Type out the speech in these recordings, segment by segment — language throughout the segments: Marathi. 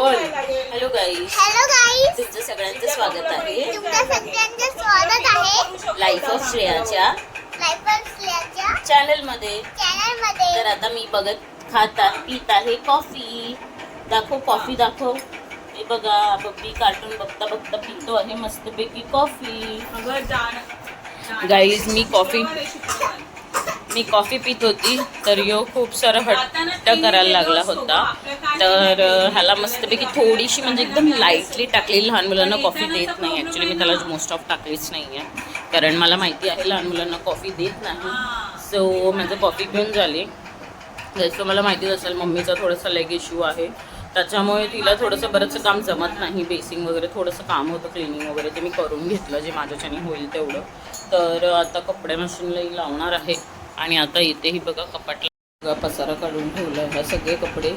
बोल. हॅलो गाईस हॅलो गाईज तुमचं सगळ्यांचं स्वागत आहे. तुमच्या सगळ्यांचे स्वागत आहे. लाईफ ऑफ श्रेयाच्या. लाईफ असल्याच्या चॅनलमध्ये चॅनलमध्ये तर आता मी बघत खात पीत आहे कॉफी दाखव कॉफी दाखव. हे बघा बब्बी कार्टून बघता बघता पितो आहे मस्तपैकी कॉफी गाईज मी कॉफी मी कॉफी पित होती तर यो खूप सारं हट्ट करायला लागला होता. तर ह्याला मस्तपैकी थोडीशी म्हणजे एकदम लाईटली टाकलेली लहान मुलांना कॉफी देत नाही. ॲक्च्युली मी त्याला मोस्ट ऑफ टाकलीच नाही आहे कारण मला माहिती आहे लहान मुलांना कॉफी देत नाही. सो माझं कॉफी पिऊन झाली. जसं मला माहितीच असेल मम्मीचा थोडासा लेग इश्यू आहे. त्याच्यामुळे तिला थोडंसं बरंचसं काम जमत नाही. बेसिंग वगैरे थोडंसं काम होतं क्लिनिंग वगैरे ते मी करून घेतलं. जे माझ्याच्याने होईल तेवढं. तर आता कपडे मशीनलाही लावणार आहे. आणि आता इथेही बघा कपाटला पसारा काढून ठेवला आहे सगळे कपडे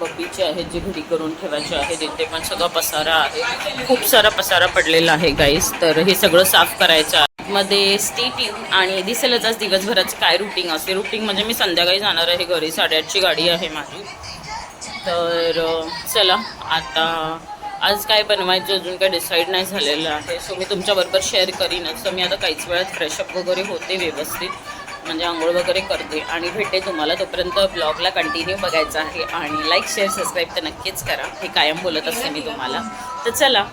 बब्बीचे आहेत जे घडी करून ठेवायचे आहेत. इथे पण सगळा पसारा आहे. खूप सारा पसारा पडलेला आहे गाईस तर हे सगळं साफ करायचं आहे. मध्ये स्टेट आणि दिसेलच आज दिवसभराचं काय रुटीन असते. रुटीन म्हणजे मी संध्याकाळी जाणार आहे घरी. साडेआठची गाडी आहे माझी. तर चला आता आज काय बनवायचं अजून काय डिसाईड नाही झालेलं आहे. सो मी तुमच्याबरोबर शेअर करीनच. तर मी आता काहीच वेळात फ्रेशअप वगैरे होते व्यवस्थित. म्हणजे आंघोळ वगैरे करते. आणि भेटते तुम्हाला तोपर्यंत ब्लॉगला कंटिन्यू बघायचं आहे. आणि लाईक शेअर सबस्क्राईब तर नक्कीच करा. हे कायम बोलत असते मी तुम्हाला. तर चला.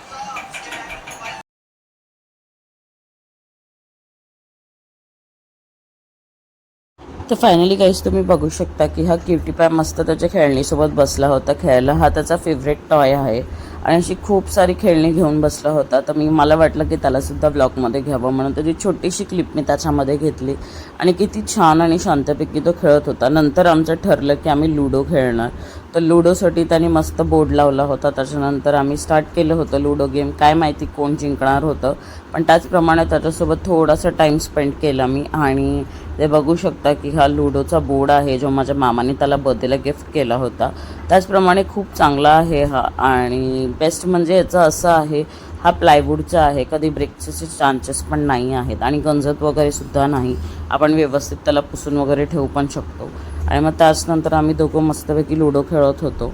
तर फायनली काहीच तुम्ही बघू शकता की हा क्युटी पाय मस्त त्याच्या खेळणीसोबत बसला होता. खेळायला हा त्याचा फेवरेट टॉय आहे. आणि अशी खूप सारी खेळणी घेऊन बसला होता. तर मी मला वाटलं की त्यालासुद्धा ब्लॉगमध्ये घ्यावं. म्हणून त्याची छोटीशी क्लिप मी त्याच्यामध्ये घेतली. आणि किती छान आणि शांतपैकी तो खेळत होता. नंतर आमचं ठरलं की आम्ही लुडो खेळणार. तर लुडोसाठी त्याने मस्त बोर्ड लावला होता. त्याच्यानंतर आम्ही स्टार्ट केलं होतं लुडो गेम. काय माहिती कोण जिंकणार होतं. पण त्याचप्रमाणे त्याच्यासोबत थोडासा टाईम स्पेंड केला मी. आणि ते बघू शकता की हा लुडोचा बोर्ड आहे जो माझ्या मामाने त्याला बर्थडेला गिफ्ट केला होता. त्याचप्रमाणे खूप चांगला आहे हा. आणि बेस्ट म्हणजे याचं असं आहे हा प्लायवूडचा आहे. कधी ब्रेकचे चान्सेस पण नाही आहेत. आणि गंजत वगैरे सुद्धा नाही. आपण व्यवस्थित त्याला पुसून वगैरे ठेवू पण शकतो. आणि मग त्याचनंतर आम्ही दोघं मस्तपैकी लुडो खेळत होतो.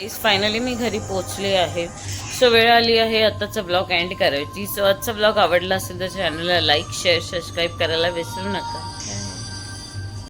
फायनली मी घरी पोचले आहे. सो वेळ आली आहे आताचा ब्लॉग एंड करायची. सो आजचा ब्लॉग आवडला असेल तर चॅनलला लाईक शेअर सबस्क्राईब करायला विसरू नका.